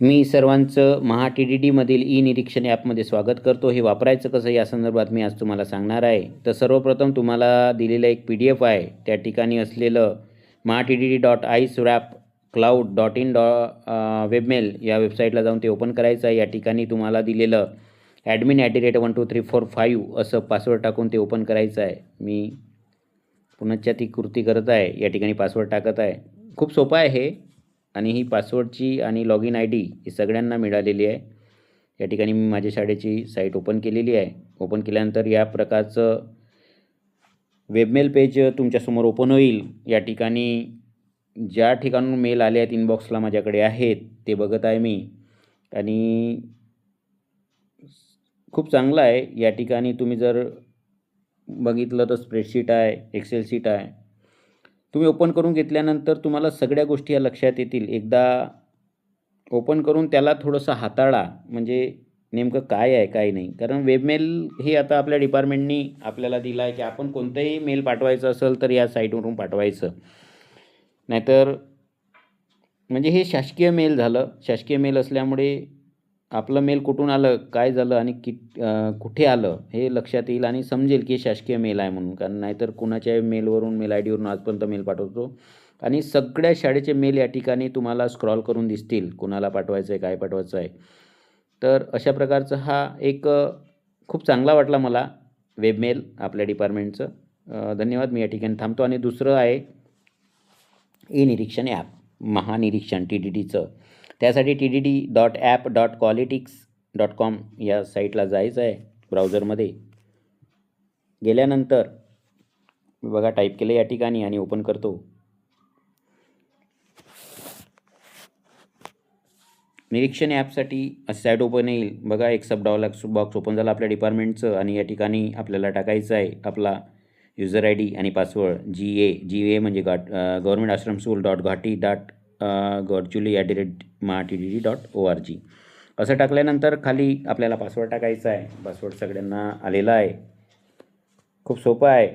मी सर्वांचं Maha T D डीमधील e निरीक्षण ॲपमध्ये स्वागत करतो. हे वापरायचं कसं? या संदर्भात मी आज तुम्हाला सांगणार आहे. तर सर्वप्रथम तुम्हाला दिलेलं एक पी डी एफ आहे. त्या ठिकाणी असलेलं Maha T D D dot IceWarp cloud dot in Dr webmail या वेबसाईटला जाऊन ते ओपन करायचं आहे. या ठिकाणी तुम्हाला दिलेलं admin at the rate one two three four five असं पासवर्ड टाकून ते ओपन करायचं आहे. मी पुनश्च ती कृती करत आहे. या ठिकाणी पासवर्ड टाकत आहे. खूप सोपं आहे हे. आणि ही पासवर्डची आणि लॉग इन आय डी ही सगळ्यांना मिळालेली आहे. या ठिकाणी मी माझ्या शाळेची साईट ओपन केलेली आहे. ओपन केल्यानंतर या प्रकारचं वेबमेल पेज तुमच्यासमोर ओपन होईल. या ठिकाणी ज्या ठिकाणून मेल आले आहेत इनबॉक्सला माझ्याकडे आहेत ते बघत आहे मी. आणि खूप चांगलं आहे. या ठिकाणी तुम्ही जर बघितलं तर स्प्रेडशीट आहे एक्सेल शीट आहे. तुम्ही ओपन करून घेतल्यानंतर तुम्हाला सगळ्या गोष्टी या लक्षात येतील. एकदा ओपन करून त्याला थोडंसं हाताळा. म्हणजे नेमकं काय आहे काय नाही. कारण वेबमेल हे आता आपल्या डिपार्टमेंटनी आपल्याला दिलं आहे की आपण कोणतंही मेल पाठवायचं असेल तर या साईटवरून पाठवायचं. नाहीतर म्हणजे हे शासकीय मेल झालं. शासकीय मेल असल्यामुळे आपलं मेल कुठून आलं काय झालं आणि कि कुठे आलं हे लक्षात येईल आणि समजेल की शासकीय मेल आहे म्हणून. कारण नाहीतर कुणाच्या मेलवरून मेल आय डीवरून आजपर्यंत मेल पाठवतो. आणि सगळ्या शाळेचे मेल या ठिकाणी तुम्हाला स्क्रॉल करून दिसतील कुणाला पाठवायचं आहे काय पाठवायचं आहे. तर अशा प्रकारचा हा एक खूप चांगला वाटला मला वेबमेल आपल्या डिपार्टमेंटचं. धन्यवाद. मी या ठिकाणी थांबतो. आणि दुसरं आहे ई निरीक्षण ॲप. महानिरीक्षण टी डी डीचं त्यासाठी T D D dot app dot qualitics dot com या साईटला जायचं आहे ब्राउझरमध्ये. गेल्यानंतर मी बघा टाईप केलं या ठिकाणी आणि ओपन करतो. निरीक्षण ॲपसाठी साईट ओपन येईल. बघा एक सब डॉलक्स बॉक्स ओपन झाला आपल्या डिपार्टमेंटचं आणि या ठिकाणी आपल्याला टाकायचं आहे आपला युजर आय डी आणि password. G A G A म्हणजे Ghat government Ashram school dot Ghati dot Gadchuli at the rate Maha T D D dot O R G असं टाकल्यानंतर खाली आपल्याला पासवर्ड टाकायचा आहे. पासवर्ड सगळ्यांना आलेला आहे. खूप सोपं आहे.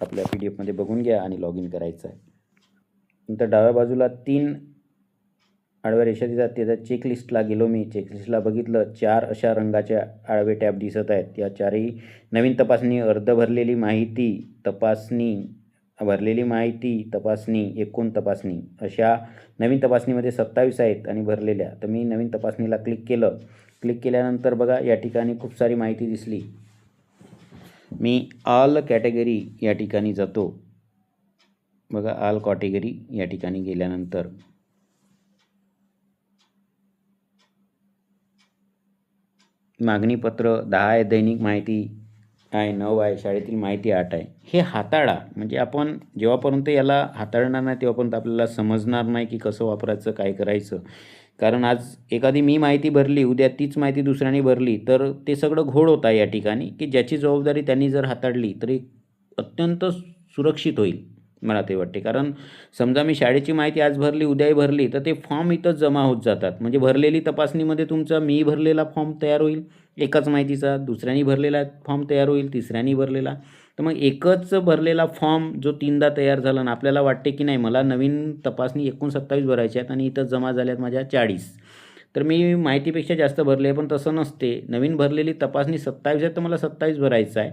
आपल्या पी डी एफमध्ये बघून घ्या आणि लॉग इन करायचं आहे. नंतर डाव्या बाजूला तीन आडव्या रेषा दिसतात. त्याचा चेकलिस्टला गेलो मी. चेकलिस्टला बघितलं. चार अशा रंगाच्या आडवे टॅब दिसत आहेत. या चारही नवीन तपासणी अर्ध भरलेली माहिती तपासणी भरलेली माहिती तपासणी एकूण तपासणी अशा नवीन तपासणीमध्ये सत्तावीस आहेत आणि भरलेल्या. तर मी नवीन तपासणीला क्लिक केलं. क्लिक केल्यानंतर बघा या ठिकाणी खूप सारी माहिती दिसली. मी ऑल कॅटेगरी या ठिकाणी जातो. बघा ऑल कॅटेगरी या ठिकाणी गेल्यानंतर. मागणीपत्र दहा आहे दैनिक माहिती आहे नऊ आहे शाळेतील माहिती आठ आहे. हे हाताळा. म्हणजे आपण जेव्हापर्यंत याला हाताळणार नाही तेव्हापर्यंत आपल्याला समजणार नाही की कसं वापरायचं काय करायचं. कारण आज एखादी मी माहिती भरली उद्या तीच माहिती दुसऱ्याने भरली तर ते सगळं घोळ होत आहे या ठिकाणी की ज्याची जबाबदारी त्यांनी जर हाताळली तर अत्यंत सुरक्षित होईल मला ते वाटते. कारण समजा मी शाळेची माहिती आज भरली उद्याही भरली तर ते फॉर्म इथंच जमा होत जातात. म्हणजे भरलेली तपासणीमध्ये तुमचा मी भरलेला फॉर्म तयार होईल एकाच माहितीचा दुसऱ्यानी भरलेला फॉर्म तयार होईल तिसऱ्यानी भरलेला. तर मग एकच भरलेला फॉर्म जो तीनदा तयार झाला ना आपल्याला वाटते की नाही मला नवीन तपासणी एकूण सत्तावीस भरायची आहेत आणि इथं जमा झाल्यात माझ्या चाळीस. तर मी माहितीपेक्षा जास्त भरले आहे पण तसं नसते. नवीन भरलेली तपासणी सत्तावीस आहे तर मला सत्तावीस भरायचं आहे.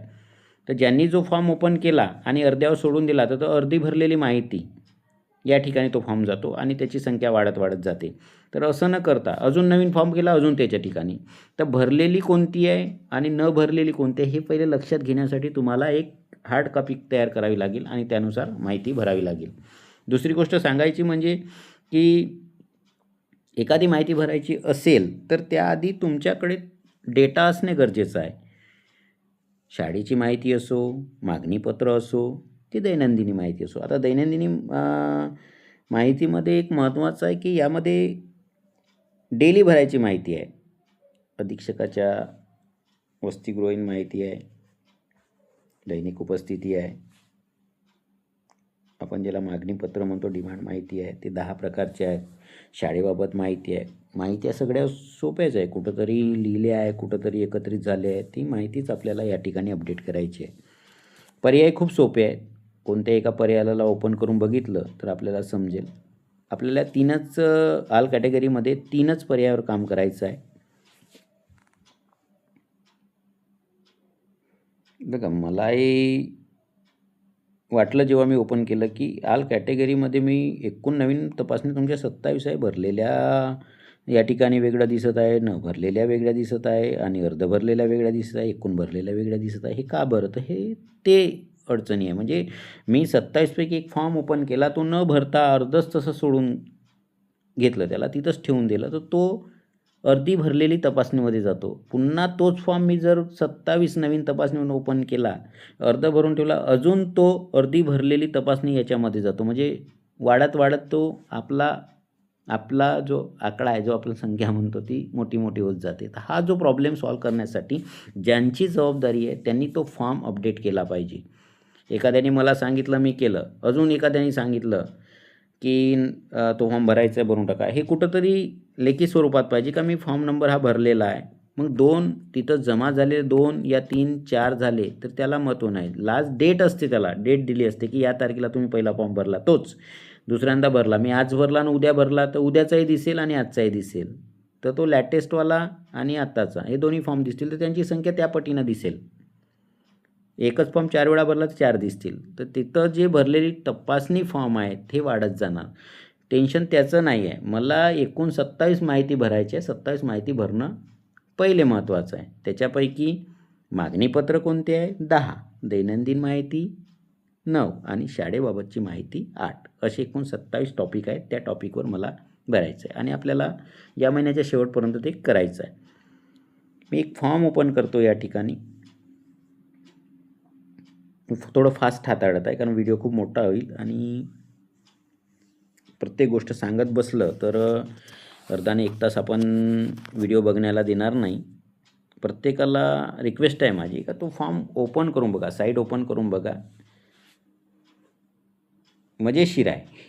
तर ज्यांनी जो फॉर्म ओपन केला आणि अर्ध्यावर सोडून दिला तर तो अर्धी भरलेली माहिती. या ठिकाणी तो फॉर्म जातो आणि त्याची संख्या वाढत वाढत जाते. तर असं न करता अजून नवीन फॉर्म केला अजून त्याच्या ठिकाणी. तर भरलेली कोणती आहे आणि न भरलेली कोणती आहे हे पहिले लक्षात घेण्यासाठी तुम्हाला एक हार्ड कॉपी तयार करावी लागेल आणि त्यानुसार माहिती भरावी लागेल. दुसरी गोष्ट सांगायची म्हणजे की एखादी माहिती भरायची असेल तर त्याआधी तुमच्याकडे डेटा असणे गरजेचं आहे. शाळेची माहिती असो मागणीपत्र असो ती दैनंदिनी माहिती असो. आता दैनंदिनी माहितीमध्ये एक महत्त्वाचं आहे की यामध्ये डेली भरायची माहिती आहे. अधीक्षकाच्या वसतिगृहीन माहिती आहे. दैनिक उपस्थिती आहे. आपण ज्याला मागणीपत्र म्हणतो डिमांड माहिती आहे ते दहा प्रकारचे आहेत. शाळेबाबत माहिती आहे. माहिती या सगळ्या सोप्याच आहे. कुठंतरी लिहिले आहे कुठंतरी एकत्रित झाले आहे. ती माहितीच आपल्याला या ठिकाणी अपडेट करायची आहे. पर्याय खूप सोपे आहेत. कोणत्या एका पर्यायाला ओपन करून बघितलं तर आपल्याला समजेल. आपल्याला तीनच आल कॅटेगरीमध्ये तीनच पर्यायावर काम करायचं आहे. बघा मलाही वाटलं जेव्हा मी ओपन केलं की आल कॅटेगरीमध्ये मी एकूण नवीन तपासणी तुमच्या सत्तावीस आहे. भरलेल्या या ठिकाणी वेगळं दिसत आहे न भरलेल्या वेगळ्या दिसत आहे आणि अर्ध भरलेल्या वेगळ्या दिसत आहे एकूण भरलेल्या वेगळ्या दिसत आहे. हे का बरं? तर हे ते अडचणी आहे. म्हणजे मी सत्तावीसपैकी एक फॉर्म ओपन केला तो न भरता अर्धच तसं सोडून घेतलं त्याला तिथंच ठेवून दिलं. तर तो अर्धी भरलेली तपासणीमध्ये जातो. पुन्हा तोच फॉर्म मी जर सत्तावीस नवीन तपासणी ओपन केला अर्ध भरून ठेवला अजून तो अर्धी भरलेली तपासणी याच्यामध्ये जातो. म्हणजे वाढत वाढत तो आपला आपला जो आकडा आहे जो आपण संख्या म्हणतो ती मोठी मोठी होत जाते. तर हा जो प्रॉब्लेम सॉल्व करण्यासाठी ज्यांची जबाबदारी आहे त्यांनी तो फॉर्म अपडेट केला पाहिजे. एखाद्याने मला सांगितलं मी केलं. अजून एखाद्याने सांगितलं की तो फॉर्म भरायचा आहे भरून टाका. हे कुठंतरी लेखी स्वरूपात पाहिजे का? मी फॉर्म नंबर हा भरलेला आहे. मग दोन तिथं जमा झाले दोन या तीन चार झाले तर त्याला महत्त्व नाही. लास्ट डेट असते त्याला. डेट दिली असते की या तारखेला तुम्ही पहिला फॉर्म भरला. तोच. दुसऱ्यांदा भरला. मी आज भरला आणि उद्या भरला तर उद्याचाही दिसेल आणि आजचाही दिसेल. तर तो लॅटेस्टवाला आणि आत्ताचा. हे दोन्ही फॉर्म दिसतील तर त्यांची संख्या त्या पटीनं दिसेल. एकच फॉर्म चार वेळा भरला तर चार दिसतील. तर तिथं जे भरलेली तपासणी फॉर्म आहेत हे वाढत जाणार. टेन्शन त्याचं नाही आहे. मला एकूण सत्तावीस माहिती भरायची आहे. सत्तावीस माहिती भरणं पहिले महत्त्वाचं आहे. त्याच्यापैकी मागणीपत्र कोणते आहे? दहा. दैनंदिन माहिती नऊ आणि शाळेबाबतची माहिती आठ. असे एकूण सत्तावीस टॉपिक आहेत. त्या टॉपिकवर मला भरायचं आहे. आणि आपल्याला या महिन्याच्या शेवटपर्यंत ते करायचं आहे. मी एक फॉर्म ओपन करतो या ठिकाणी. थोडं फास्ट हाताळत आहे कारण व्हिडिओ खूप मोठा होईल आणि प्रत्येक गोष्ट सांगत बसलं तर अर्धाने एक तास आपण व्हिडिओ बघण्याला देणार नाही. प्रत्येकाला रिक्वेस्ट आहे माझी का तो फॉर्म ओपन करून बघा साईट ओपन करून बघा. मजेशीर आहे.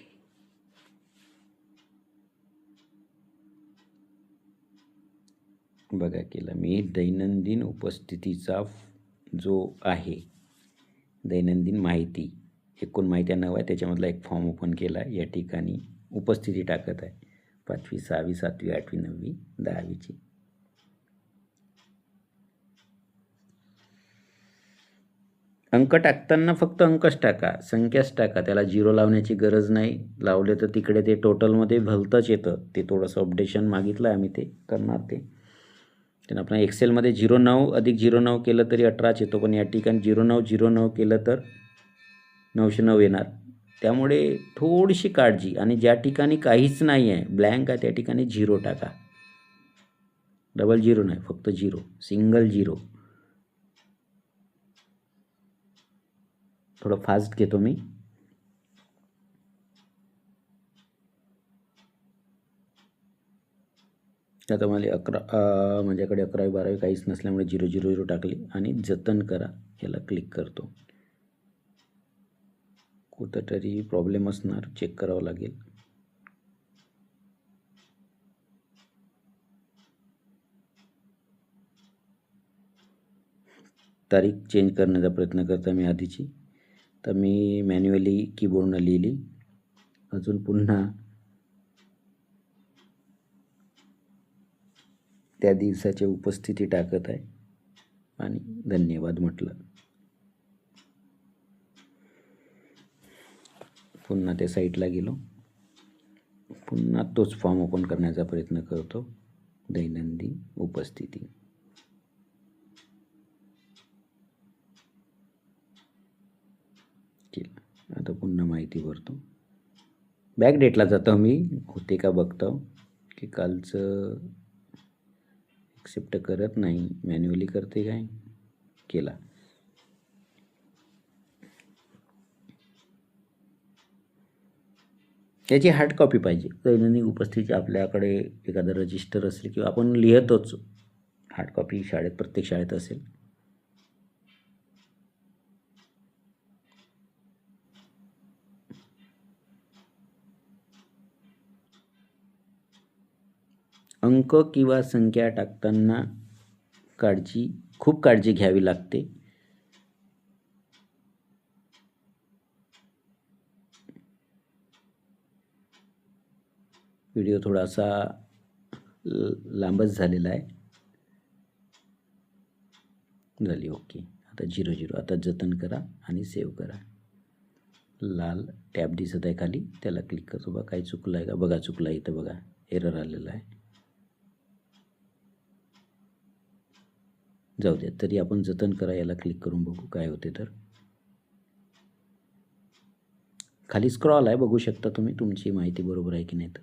बघा केलं मी दैनंदिन उपस्थितीचा जो आहे. दैनंदिन माहिती. एकूण माहिती नऊ आहे त्याच्यामधला एक फॉर्म ओपन केला आहे या ठिकाणी उपस्थिती टाकत आहे. पाचवी सहावी सातवी आठवी नववी दहावीची. अंक टाकताना फक्त अंकच टाका. संख्याच टाका. त्याला झिरो लावण्याची गरज नाही. लावले तर तिकडे ते टोटलमध्ये भलतंच येतं. ते थोडंसं अपडेशन मागितलं आहे आम्ही ते. करणार ते. त्यांना आपण एक्सेलमध्ये झिरो नऊ अधिक झिरो नऊ केलं तरी अठराच येतो. पण या ठिकाणी झिरो नऊ झिरो नऊ केलं तर नऊशे नऊ येणार. त्यामुळे थोडीशी काळजी आणि ज्या ठिकाणी काहीच नाही आहे ब्लँक आहे त्या ठिकाणी झिरो टाका. डबल झिरो नाही फक्त झिरो सिंगल झिरो थोडं फास्ट घेतो मी. आता मला अकरा माझ्याकडे अकरावी बारावी काहीच नसल्यामुळे झिरो झिरो झिरो टाकले आणि जतन करा याला क्लिक करतो. कुठंतरी प्रॉब्लेम असणार चेक करावं लागेल. तारीख चेंज करण्याचा प्रयत्न करता मी आधीची. तर मी मॅन्युअली कीबोर्डनं लिहिली. अजून पुन्हा त्या दिवसाची उपस्थिती टाकत आहे. आणि धन्यवाद म्हटलं. पुन्हा त्या साईटला गेलो. पुन्हा तोच फॉर्म ओपन करण्याचा प्रयत्न करतो. दैनंदिन उपस्थिती. केलं आता पुन्हा माहिती भरतो. बॅक डेटला जातो मी. होते का बघतो. की कालचं ॲक्सेप्ट करत नाही मॅन्युअली करते काय? केला. त्याची हार्ड कॉपी पाहिजे. दैनंदिन उपस्थिती आपल्याकडे एखादं रजिस्टर असेल किंवा आपण लिहितोच हार्ड कॉपी शाळेत प्रत्येक शाळेत असेल. अंक किंवा संख्या टाकताना काळजी खूप काळजी घ्यावी लागते. व्हिडिओ थोडासा लांबच झालेला आहे. झाली ओके. आता झिरो झिरो. आता जतन करा आणि सेव्ह करा. लाल टॅब दिसत आहे खाली. त्याला क्लिक करतो बघा काही चुकलं आहे का? बघा चुकलं आहे इथं बघा. एरर आलेलं आहे. जाऊ द्या. तरी आपण जतन करा याला क्लिक करून बघू काय होते तर. खाली स्क्रॉल आहे बघू शकता तुम्ही. तुमची माहिती बरोबर आहे की नाही तर.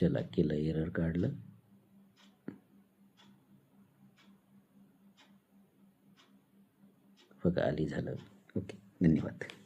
चला केलं एरर काढलं. बघा आली झालं. ओके धन्यवाद.